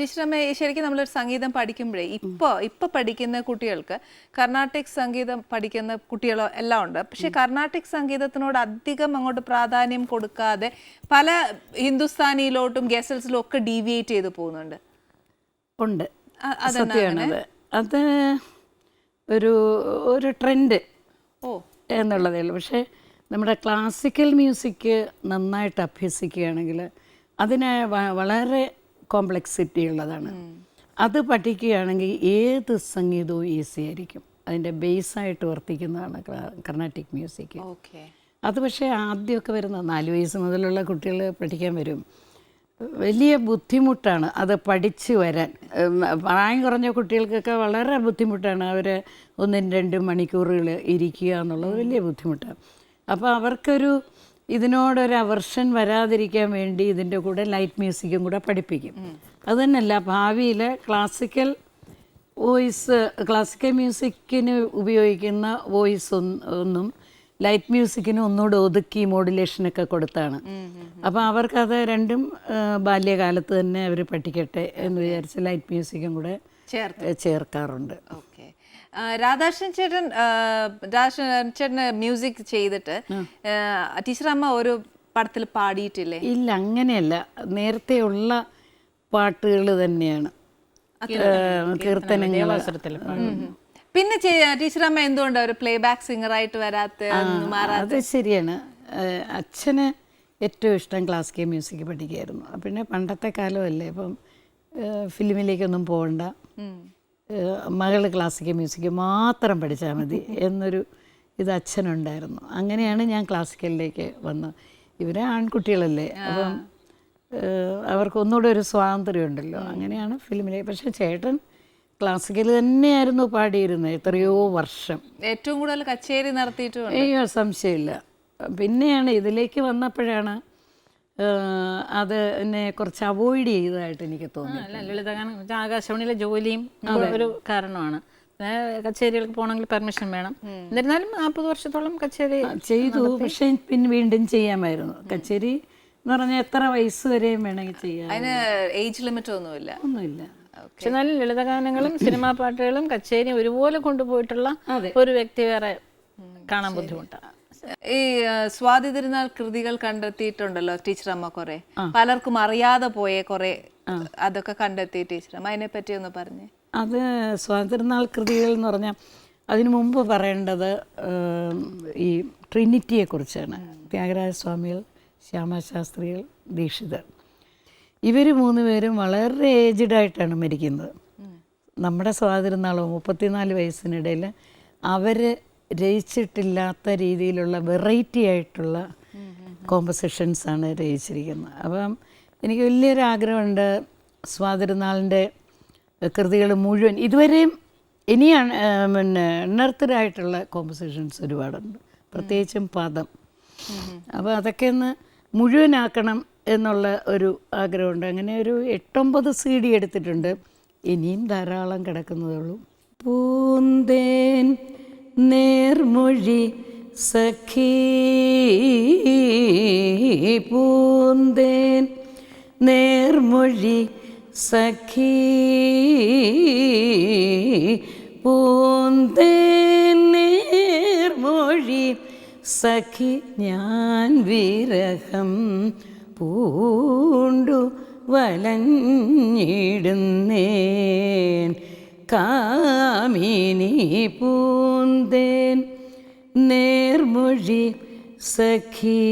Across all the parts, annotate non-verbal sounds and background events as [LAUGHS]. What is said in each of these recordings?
ടീച്ചറമ്മ ശരിക്കും നമ്മളൊരു സംഗീതം പഠിക്കുമ്പോഴേ ഇപ്പൊ ഇപ്പൊ പഠിക്കുന്ന കുട്ടികൾക്ക് കർണാട്ടിക് സംഗീതം പഠിക്കുന്ന കുട്ടികളോ എല്ലാം ഉണ്ട്. പക്ഷെ കർണാട്ടിക് സംഗീതത്തിനോട് അധികം അങ്ങോട്ട് പ്രാധാന്യം കൊടുക്കാതെ പല ഹിന്ദുസ്ഥാനിയിലോട്ടും ഗസൽസിലും ഒക്കെ ഡീവിയേറ്റ് ചെയ്ത് പോകുന്നുണ്ട്. ഉണ്ട്. സത്യമാണത് അത്. ഒരു ഒരു ട്രെൻഡ് ഓ. എന്നുള്ളതേ ഉള്ളൂ. പക്ഷേ നമ്മുടെ ക്ലാസിക്കൽ മ്യൂസിക് നന്നായിട്ട് അഭ്യസിക്കുകയാണെങ്കിൽ അതിനെ വളരെ കോംപ്ലക്സിറ്റി ഉള്ളതാണ്. അത് പഠിക്കുകയാണെങ്കിൽ ഏത് സംഗീതവും ഈസി ആയിരിക്കും. അതിന്റെ ബേസായിട്ട് വർത്തിക്കുന്നതാണ് കർണാട്ടിക് മ്യൂസിക് ഓക്കെ. അത് പക്ഷേ ആദ്യമൊക്കെ വരുന്ന നാല് വയസ്സ് മുതലുള്ള കുട്ടികൾ പഠിക്കാൻ വരും. വലിയ ബുദ്ധിമുട്ടാണ് അത് പഠിച്ചു വരാൻ. പ്രായം കുറഞ്ഞ കുട്ടികൾക്കൊക്കെ വളരെ ബുദ്ധിമുട്ടാണ് അവർ ഒന്നും രണ്ടും മണിക്കൂറുകൾ ഇരിക്കുക എന്നുള്ളത് വലിയ ബുദ്ധിമുട്ടാണ്. അപ്പോൾ അവർക്കൊരു ഇതിനോടൊരു അവർഷൻ വരാതിരിക്കാൻ വേണ്ടി ഇതിന്റെ കൂടെ ലൈറ്റ് മ്യൂസിക്കും കൂടെ പഠിപ്പിക്കും. അത് തന്നെയല്ല ഭാവിയിൽ ക്ലാസിക്കൽ വോയിസ് ക്ലാസിക്കൽ മ്യൂസിക്കിന് ഉപയോഗിക്കുന്ന വോയിസ് ഒന്നും ലൈറ്റ് മ്യൂസിക്കിന് ഒന്നുകൂടെ ഒതുക്കി മോഡുലേഷനൊക്കെ കൊടുത്താണ്. അപ്പോൾ അവർക്കത് രണ്ടും ബാല്യകാലത്ത് തന്നെ അവർ പഠിക്കട്ടെ എന്ന് വിചാരിച്ച് ലൈറ്റ് മ്യൂസിക്കും കൂടെ ചേർക്കാറുണ്ട്. ഓക്കെ. രാധാകൃഷ്ണൻ ചേട്ടൻ രാധാകൃഷ്ണൻ ചേട്ടന് മ്യൂസിക് ചെയ്തിട്ട് ടീച്ചർ അമ്മ ഒരു പടത്തിൽ പാടിയിട്ടില്ലേ? ഇല്ല അങ്ങനെയല്ല. നേരത്തെ ഉള്ള പാട്ടുകൾ തന്നെയാണ്. കീർത്തനങ്ങൾ. പിന്നെ ടീച്ചർ അമ്മ എന്തുകൊണ്ട് ഒരു പ്ലേ ബാക്ക് സിംഗർ ആയിട്ട് വരാത്ത അത് ശരിയാണ്. അച്ഛന് ഏറ്റവും ഇഷ്ടം ക്ലാസിക്കൽ മ്യൂസിക് പഠിക്കുകയായിരുന്നു. പിന്നെ പണ്ടത്തെ കാലമല്ലേ ഏഹ് ഫിലിമിലേക്കൊന്നും പോകണ്ട. മകൾ ക്ലാസിക്കൽ മ്യൂസിക് മാത്രം പഠിച്ചാൽ മതി എന്നൊരു ഇത് അച്ഛനുണ്ടായിരുന്നു. അങ്ങനെയാണ് ഞാൻ ക്ലാസിക്കലിലേക്ക് വന്നത്. ഇവരെ ആൺകുട്ടികളല്ലേ അപ്പം അവർക്ക് ഒന്നുകൂടെ ഒരു സ്വാതന്ത്ര്യം ഉണ്ടല്ലോ അങ്ങനെയാണ് ഫിലിമിലേക്ക് പക്ഷേ ചേട്ടൻ ക്ലാസിക്കൽ തന്നെയായിരുന്നു പാടിയിരുന്നത് എത്രയോ വർഷം. ഏറ്റവും കൂടുതൽ കച്ചേരി നടത്തിയിട്ടുണ്ട് അയ്യോ സംശയമില്ല. പിന്നെയാണ് ഇതിലേക്ക് വന്നപ്പോഴാണ് ആ, അത് എന്നെ കുറച്ച് അവോയ്ഡ് ചെയ്തതായിട്ട് എനിക്ക് തോന്നി അല്ല ലളിതഗാനം ആകാശവാണിയിലെ ജോലിയും ഒരു കാരണമാണ്. കച്ചേരികൾക്ക് പോകണമെങ്കിൽ പെർമിഷൻ വേണം. എന്നിരുന്നാലും നാൽപ്പത് വർഷത്തോളം കച്ചേരി ചെയ്തു. പക്ഷെ പിന്നെ വീണ്ടും ചെയ്യാമായിരുന്നു. കച്ചേരി എന്ന് പറഞ്ഞാൽ എത്ര വയസ്സ് വരെയും വേണമെങ്കിൽ ചെയ്യാം അതിന് ഏജ് ലിമിറ്റ് ഒന്നുമില്ല. ഒന്നുമില്ല. പക്ഷെ എന്നാലും ലളിതഗാനങ്ങളും സിനിമാ പാട്ടുകളും കച്ചേരിയും ഒരുപോലെ കൊണ്ടുപോയിട്ടുള്ള ഒരു വ്യക്തി വേറെ കാണാൻ ബുദ്ധിമുട്ടാണ് ഈ സ്വാതി തിരുനാൾ കൃതികൾ കണ്ടെത്തിയിട്ടുണ്ടല്ലോ ടീച്ചർ അമ്മ കുറെ പലർക്കും അറിയാതെ പോയ കുറെ അതൊക്കെ കണ്ടെത്തി ടീച്ചർ അമ്മ അതിനെ പറ്റി ഒന്ന് പറഞ്ഞേ. അത് സ്വാതന്ത്ര്യനാൾ കൃതികൾ എന്ന് പറഞ്ഞാൽ അതിനു മുമ്പ് പറയേണ്ടത് ഈ ഈ ട്രിനിറ്റിയെക്കുറിച്ചാണ് ത്യാഗരാജസ്വാമികൾ ശ്യാമശാസ്ത്രികൾ ദീക്ഷിതർ. ഇവർ മൂന്ന് പേരും വളരെ ഏജ്ഡ് ആയിട്ടാണ് മരിക്കുന്നത്. നമ്മുടെ സ്വാതന്ത്ര്യനാളോ മുപ്പത്തിനാല് വയസ്സിനിടയിൽ അവർ രചിച്ചിട്ടില്ലാത്ത രീതിയിലുള്ള വെറൈറ്റി ആയിട്ടുള്ള കോമ്പസിഷൻസാണ് രചിച്ചിരിക്കുന്നത്. അപ്പം എനിക്ക് വലിയൊരു ആഗ്രഹമുണ്ട് സ്വാതന്ത്ര്യനാളിന്റെ കൃതികൾ മുഴുവൻ ഇതുവരെയും ഇനിയാണ് പിന്നെ എണ്ണർത്തരായിട്ടുള്ള കോമ്പസിഷൻസ് ഒരുപാടുണ്ട്. പ്രത്യേകിച്ചും പദം. അപ്പോൾ അതൊക്കെ ഒന്ന് മുഴുവനാക്കണം എന്നുള്ള ഒരു ആഗ്രഹമുണ്ട്. അങ്ങനെ ഒരു എട്ടൊമ്പത് സി ഡി എടുത്തിട്ടുണ്ട്. ഇനിയും ധാരാളം കിടക്കുന്നതുള്ളൂ പൂന്തേൻ നേർമൊഴി സഖീ പൂന്തേൻ. നേർമൊഴി സഖീ പൂന്തേൻ. നേർമൊഴി സഖി ഞാൻ വിരഹം പൂണ്ടു വലഞ്ഞിടുന്നേൻ. കാമിനി പൂന്തേൻ നേർമൊഴി സഖി.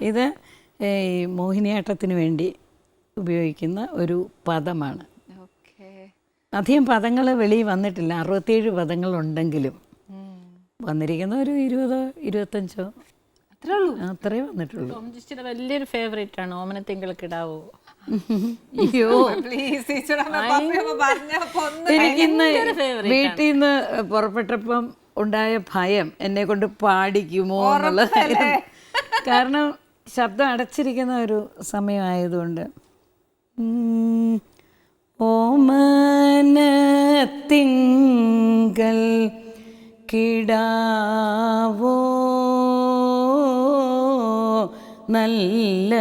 ഇത് ഈ മോഹിനിയാട്ടത്തിന് വേണ്ടി ഉപയോഗിക്കുന്ന ഒരു പദമാണ്. ഓക്കെ. അധികം പദങ്ങൾ വെളിയിൽ വന്നിട്ടില്ല. അറുപത്തിയേഴ് പദങ്ങളുണ്ടെങ്കിലും വന്നിരിക്കുന്ന ഒരു ഇരുപതോ ഇരുപത്തഞ്ചോ? അത്രേ ഉള്ളൂ. അത്രേ വന്നിട്ടുള്ളൂ. വലിയൊരു ഫേവറേറ്റ് ആണ്. ഓമനത്തിങ്കൾ കിടാവോ [LAUGHS] അയ്യോ. പ്ലീസ് എനിക്കിന്ന് വീട്ടിൽ നിന്ന് പുറപ്പെട്ടപ്പം ഉണ്ടായ ഭയം എന്നെ കൊണ്ട് പാടിക്കുമോ എന്നുള്ളത് കാരണം ശബ്ദം അടച്ചിരിക്കുന്ന ഒരു സമയമായതുകൊണ്ട്. ഓമനത്തിങ്കൽ കിടാവോ നല്ല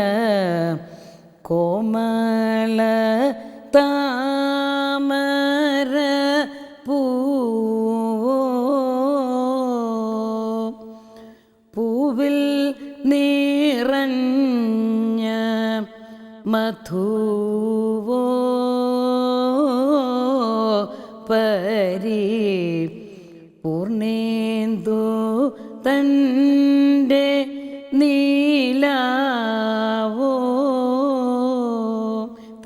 കോമള താമര പൂവോ പൂവിൽ നിറഞ്ഞ മധുവോ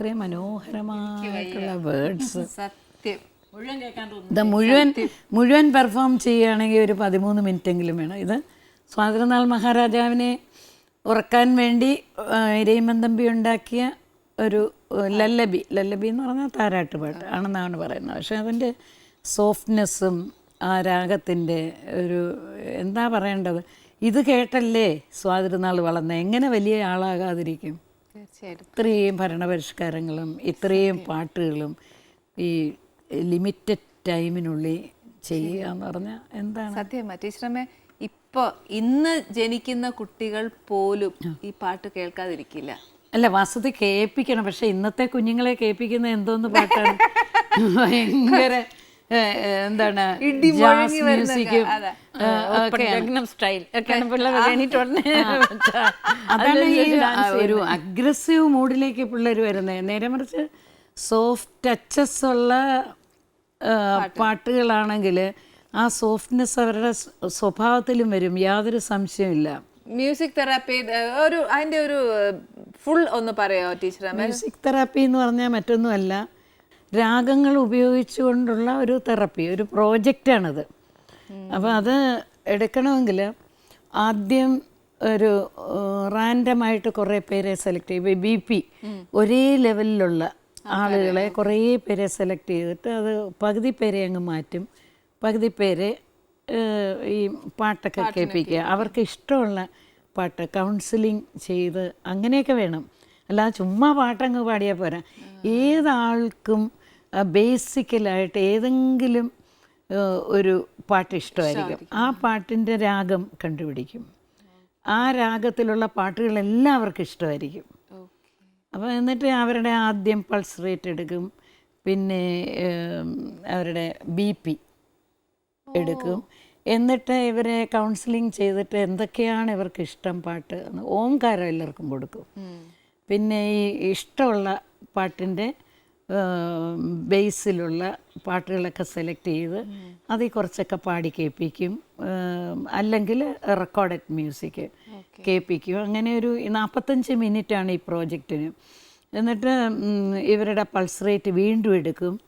ഇത്രയും മനോഹരമായിട്ടുള്ള വേർഡ്സ് സത്യം. മുഴുവൻ ഇത് മുഴുവൻ മുഴുവൻ പെർഫോം ചെയ്യുകയാണെങ്കിൽ ഒരു പതിമൂന്ന് മിനിറ്റെങ്കിലും വേണം. ഇത് സ്വാതന്ത്ര്യനാൾ മഹാരാജാവിനെ ഉറക്കാൻ വേണ്ടി ഇരയും തമ്പി ഉണ്ടാക്കിയ ഒരു ലല്ലബി. ലല്ലബി എന്ന് പറഞ്ഞാൽ താരാട്ട് പാട്ട് ആണെന്നാണ് പറയുന്നത്. പക്ഷെ അതിന്റെ സോഫ്റ്റ്നെസ്സും ആ രാഗത്തിന്റെ ഒരു എന്താ പറയേണ്ടത്? ഇത് കേട്ടല്ലേ സ്വാതന്ത്ര്യനാൾ വളർന്ന? എങ്ങനെ വലിയ ആളാകാതിരിക്കും? തീർച്ചയായിട്ടും. ഇത്രയും ഭരണപരിഷ്കാരങ്ങളും ഇത്രയും പാട്ടുകളും ഈ ലിമിറ്റഡ് ടൈമിനുള്ളിൽ ചെയ്യുക എന്ന് പറഞ്ഞാൽ എന്താണ്? സത്യം. ടീച്ചറമ്മേ ഇപ്പോൾ ഇന്ന് ജനിക്കുന്ന കുട്ടികൾ പോലും ഈ പാട്ട് കേൾക്കാതിരിക്കില്ല. അല്ല വസതി കേൾപ്പിക്കണം. പക്ഷെ ഇന്നത്തെ കുഞ്ഞുങ്ങളെ കേൾപ്പിക്കുന്ന എന്തോന്ന് പാട്ടാണ്? [LAUGHS] ഭയങ്കര എന്താണ്? ജാസ് മ്യൂസിക്കും അതാണ് ഈ ഒരു അഗ്രസീവ് മൂഡിലേക്ക് പിള്ളേർ വരുന്നത് നേരെ മറിച്ച് സോഫ്റ്റ് ടച്ചസ് ഉള്ള പാട്ടുകളാണെങ്കിൽ ആ സോഫ്റ്റ്നെസ് അവരുടെ സ്വഭാവത്തിലും വരും. യാതൊരു സംശയമില്ല മ്യൂസിക് തെറാപ്പി ഒരു അതിന്റെ ഒരു ഫുൾ ഒന്ന് പറയോ ടീച്ചർ മ്യൂസിക് തെറാപ്പി എന്ന് പറഞ്ഞാൽ മറ്റൊന്നുമല്ല. രാഗങ്ങൾ ഉപയോഗിച്ചുകൊണ്ടുള്ള ഒരു തെറപ്പി ഒരു പ്രോജക്റ്റാണിത്. അപ്പോൾ അത് എടുക്കണമെങ്കിൽ ആദ്യം ഒരു റാൻഡമായിട്ട് കുറേ പേരെ സെലക്ട് ചെയ്യും ബി പി ഒരേ ലെവലിലുള്ള ആളുകളെ കുറേ പേരെ സെലക്ട് ചെയ്തിട്ട് അത് പകുതി പേരെ അങ്ങ് മാറ്റും. പകുതി പേരെ ഈ പാട്ടൊക്കെ കേൾപ്പിക്കുക. അവർക്ക് ഇഷ്ടമുള്ള പാട്ട് കൗൺസിലിംഗ് ചെയ്ത് അങ്ങനെയൊക്കെ വേണം. അല്ലാതെ ചുമ്മാ പാട്ടങ്ങ് പാടിയാൽ പോരാ. ഏതാൾക്കും ബേസിക്കലായിട്ട് ഏതെങ്കിലും ഒരു പാട്ട് ഇഷ്ടമായിരിക്കും. ആ പാട്ടിന്റെ രാഗം കണ്ടുപിടിക്കും. ആ രാഗത്തിലുള്ള പാട്ടുകൾ എല്ലാവർക്കും ഇഷ്ടമായിരിക്കും. അപ്പോൾ എന്നിട്ട് അവരുടെ ആദ്യം പൾസ് റേറ്റ് എടുക്കും. പിന്നെ അവരുടെ ബി പി എടുക്കും. എന്നിട്ട് ഇവരെ കൗൺസിലിംഗ് ചെയ്തിട്ട് എന്തൊക്കെയാണ് ഇവർക്ക് ഇഷ്ടം പാട്ട് ഓംകാരം എല്ലാവർക്കും കൊടുക്കും. പിന്നെ ഈ ഇഷ്ടമുള്ള പാട്ടിന്റെ ബേസിലുള്ള പാട്ടുകളൊക്കെ സെലക്ട് ചെയ്ത് അതിൽ കുറച്ചൊക്കെ പാടി കേൾപ്പിക്കും. അല്ലെങ്കിൽ റെക്കോർഡഡ് മ്യൂസിക് കേൾപ്പിക്കും. അങ്ങനെ ഒരു നാൽപ്പത്തഞ്ച് മിനിറ്റാണ് ഈ പ്രോജക്റ്റിന്. എന്നിട്ട് ഇവരുടെ പൾസ് റേറ്റ് വീണ്ടും എടുക്കും.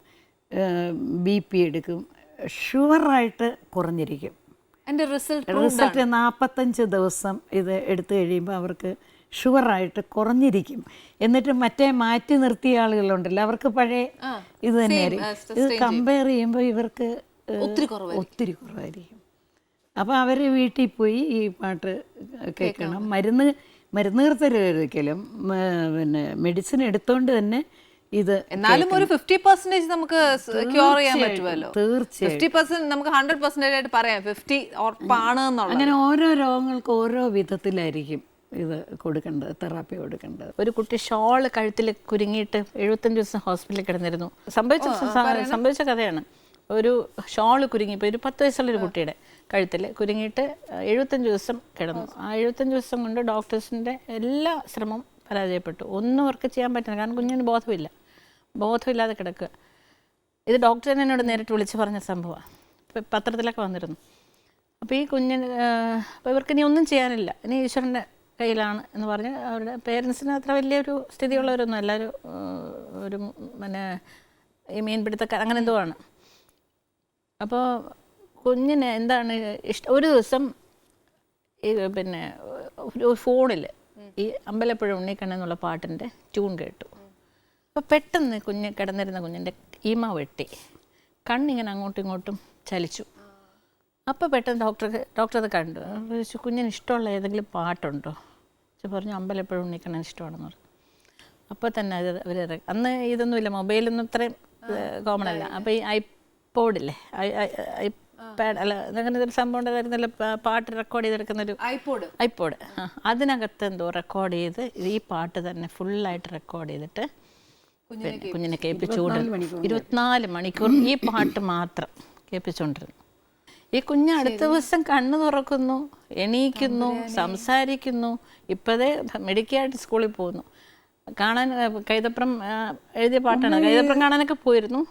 ബി പി എടുക്കും. ഷുവറായിട്ട് കുറഞ്ഞിരിക്കും. റിസൾട്ട് നാൽപ്പത്തഞ്ച് ദിവസം ഇത് എടുത്തു കഴിയുമ്പോൾ അവർക്ക് ഷുവറായിട്ട് കുറഞ്ഞിരിക്കും. എന്നിട്ട് മറ്റേ മാറ്റി നിർത്തിയ ആളുകളുണ്ടല്ലോ അവർക്ക് പഴയ ഇത് തന്നെയായിരിക്കും ഇത് കമ്പയർ ചെയ്യുമ്പോൾ ഇവർക്ക് ഒത്തിരി ഒത്തിരി കുറവായിരിക്കും. അപ്പോൾ അവർ വീട്ടിൽ പോയി ഈ പാട്ട് കേൾക്കണം. മരുന്ന് മരുന്ന് നിർത്തരുതൊരിക്കലും പിന്നെ മെഡിസിൻ എടുത്തോണ്ട് തന്നെ ഇത് എന്നാലും ഒരു ഫിഫ്റ്റി പെർസെന്റേജ് നമുക്ക് ക്യൂർ ചെയ്യാൻ പറ്റുമല്ലോ തീർച്ചയായും ഫിഫ്റ്റി പെർസെന്റ് നമുക്ക് ഹൺഡ്രഡ് പെർസെന്റേജ് ആയിട്ട് പറയാം. ഫിഫ്റ്റി ഉറപ്പാണ് അങ്ങനെ ഓരോ രോഗങ്ങൾക്ക് ഓരോ വിധത്തിലായിരിക്കും. ഇത് കൊടുക്കേണ്ടത് തെറാപ്പി കൊടുക്കേണ്ടത്. ഒരു കുട്ടി ഷോൾ കഴുത്തിൽ കുരുങ്ങിയിട്ട് എഴുപത്തഞ്ച് ദിവസം ഹോസ്പിറ്റലിൽ കിടന്നിരുന്നു. സംഭവിച്ച സംഭവിച്ച കഥയാണ്. ഒരു ഷോൾ കുരുങ്ങി ഇപ്പോൾ ഒരു പത്ത് വയസ്സുള്ള ഒരു കുട്ടിയുടെ കഴുത്തിൽ കുരുങ്ങിയിട്ട് എഴുപത്തഞ്ച് ദിവസം കിടന്നു. ആ എഴുപത്തഞ്ച് ദിവസം കൊണ്ട് ഡോക്ടേഴ്സിന്റെ എല്ലാ ശ്രമവും പരാജയപ്പെട്ടു. ഒന്നും അവർക്ക് ചെയ്യാൻ പറ്റില്ല കാരണം കുഞ്ഞിന് ബോധമില്ല. ബോധമില്ലാതെ കിടക്കുക. ഇത് ഡോക്ടർ തന്നെ എന്നോട് നേരിട്ട് വിളിച്ച് പറഞ്ഞ സംഭവമാണ് പത്രത്തിലൊക്കെ വന്നിരുന്നു. അപ്പോൾ ഈ കുഞ്ഞിന് അപ്പോൾ ഇവർക്ക് ഇനി ഒന്നും ചെയ്യാനില്ല. ഇനി ഈശ്വരന്റെ കയ്യിലാണ് എന്ന് പറഞ്ഞ് അവരുടെ പേരൻസിന് അത്ര വലിയൊരു സ്ഥിതിയുള്ളവരൊന്നും ആ, ഒരു പിന്നെ ഈ മീൻപിടുത്തക്കാർ അങ്ങനെ എന്തോ ആണ്. അപ്പോൾ കുഞ്ഞിന് എന്താണ് ഇഷ്ടം? ഒരു ദിവസം ഈ പിന്നെ ഒരു ഫോണിൽ ഈ അമ്പലപ്പുഴ ഉണ്ണിക്കണ്ണെന്നുള്ള പാട്ടിന്റെ ട്യൂൺ കേട്ടു. അപ്പോൾ പെട്ടെന്ന് കുഞ്ഞ് കിടന്നിരുന്ന കുഞ്ഞിന്റെ ഈമ വെട്ടി. കണ്ണിങ്ങനെ അങ്ങോട്ടും ഇങ്ങോട്ടും ചലിച്ചു. അപ്പോൾ പെട്ടെന്ന് ഡോക്ടർ ഡോക്ടർ അത് കണ്ടു ചോദിച്ചു കുഞ്ഞിന് ഇഷ്ടമുള്ള ഏതെങ്കിലും പാട്ടുണ്ടോ? ചോദിച്ചു പറഞ്ഞു അമ്പലപ്പുഴ ഉണ്ണിക്കണ്ണൻ ഇഷ്ടമാണെന്ന് പറഞ്ഞു. അപ്പോൾ തന്നെ അത് അവർ അന്ന് ഇതൊന്നുമില്ല മൊബൈലൊന്നും ഇത്രയും കോമൺ അല്ല അപ്പോൾ ഈ ഐപോഡില്ലേ പാഡ് അല്ല. അങ്ങനെ ഒരു സംഭവം ഉണ്ടായിരുന്നല്ലോ പാട്ട് റെക്കോർഡ് ചെയ്തെടുക്കുന്നൊരു ഐപോഡ് ഐപോഡ് ആ അതിനകത്ത് എന്തോ റെക്കോർഡ് ചെയ്ത് ഈ പാട്ട് തന്നെ ഫുള്ളായിട്ട് റെക്കോർഡ് ചെയ്തിട്ട് കുഞ്ഞിനെ കേൾപ്പിച്ചുകൊണ്ട് ഇരുപത്തിനാല് മണിക്കൂർ ഈ പാട്ട് മാത്രം കേൾപ്പിച്ചുകൊണ്ടിരുന്നു ഈ കുഞ്ഞ് അടുത്ത ദിവസം കണ്ണു തുറക്കുന്നു എണീക്കുന്നു സംസാരിക്കുന്നു. ഇപ്പോഴേ മെഡിക്കായിട്ട് സ്കൂളിൽ പോകുന്നു. കാണാൻ കൈതപ്രം എഴുതിയ പാട്ടാണ്. കൈതപ്രം കാണാനൊക്കെ പോയിരുന്നു.